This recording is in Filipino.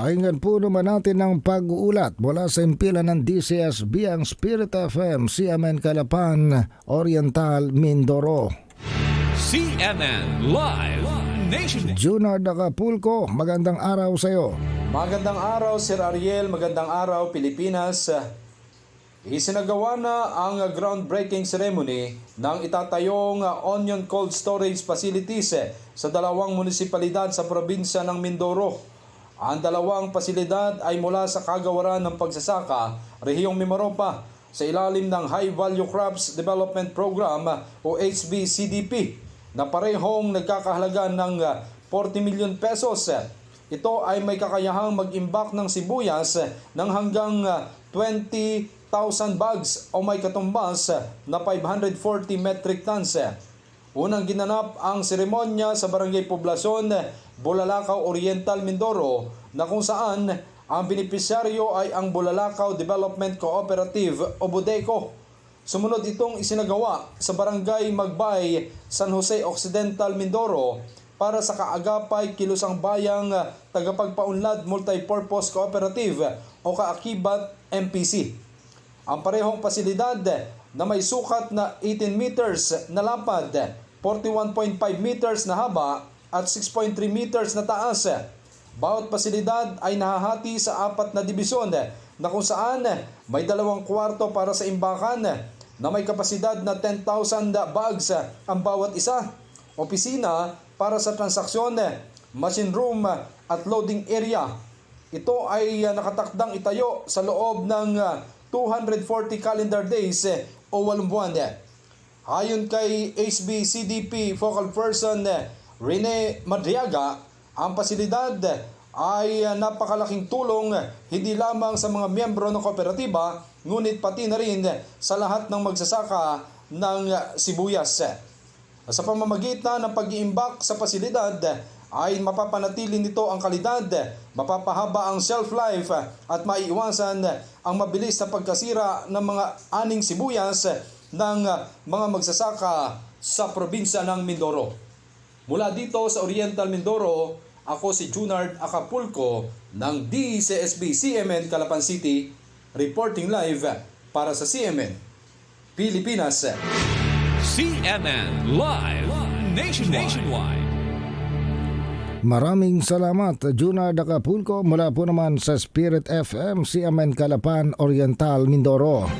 Pakinggan po naman natin ang pag-uulat mula sa impila ng DCSB ang Spirit FM, CMN Calapan, Oriental, Mindoro. CNN Live Nation. Junard Acapulco, magandang araw sa iyo. Magandang araw, Sir Ariel. Magandang araw, Pilipinas. Isinagawa na ang groundbreaking ceremony ng itatayong onion cold storage facilities sa dalawang munisipalidad sa probinsya ng Mindoro. Ang dalawang pasilidad ay mula sa kagawaran ng pagsasaka, Rehiyong Mimaropa, sa ilalim ng High Value Crops Development Program o HBCDP na parehong nagkakahalaga ng 40 milyon pesos. Ito ay may kakayahang mag-imbak ng sibuyas ng hanggang 20,000 bags o may katumbas na 540 metric tons. Unang ginanap ang seremonya sa Barangay Poblasyon, Bulalakaw Oriental, Mindoro na kung saan ang benepisyaryo ay ang Bulalakaw Development Cooperative o Budeco. Sumunod itong isinagawa sa Barangay Magbay, San Jose Occidental, Mindoro para sa Kaagapay Kilusang Bayang Tagapagpaunlad Multipurpose Cooperative o Kaakibat MPC. Ang parehong pasilidad na may sukat na 18 meters na lapad, 41.5 meters na haba at 6.3 meters na taas. Bawat pasilidad ay nahahati sa apat na dibisyon na kung saan may dalawang kwarto para sa imbakan na may kapasidad na 10,000 bags ang bawat isa. Opisina para sa transaksyon, machine room at loading area. Ito ay nakatakdang itayo sa loob ng uh, 240 calendar days o 8 buwan. Ayon kay HBCDP focal person Rene Madriaga, ang pasilidad ay napakalaking tulong hindi lamang sa mga miyembro ng kooperatiba ngunit pati na rin sa lahat ng magsasaka ng sibuyas. Sa pamamagitan ng pag-iimbak sa pasilidad ay mapapanatili nito ang kalidad, mapapahaba ang shelf life at maiiwasan ang mabilis na pagkasira ng mga aning sibuyas ng mga magsasaka sa probinsya ng Mindoro. Mula dito sa Oriental Mindoro, ako si Junard Acapulco ng DCSB CMN Calapan City, reporting live para sa CMN Pilipinas. CNN Live Nation Nationwide. Maraming salamat, Junard Acapulco, mula po naman sa Spirit FM, CMN Calapan, Oriental, Mindoro.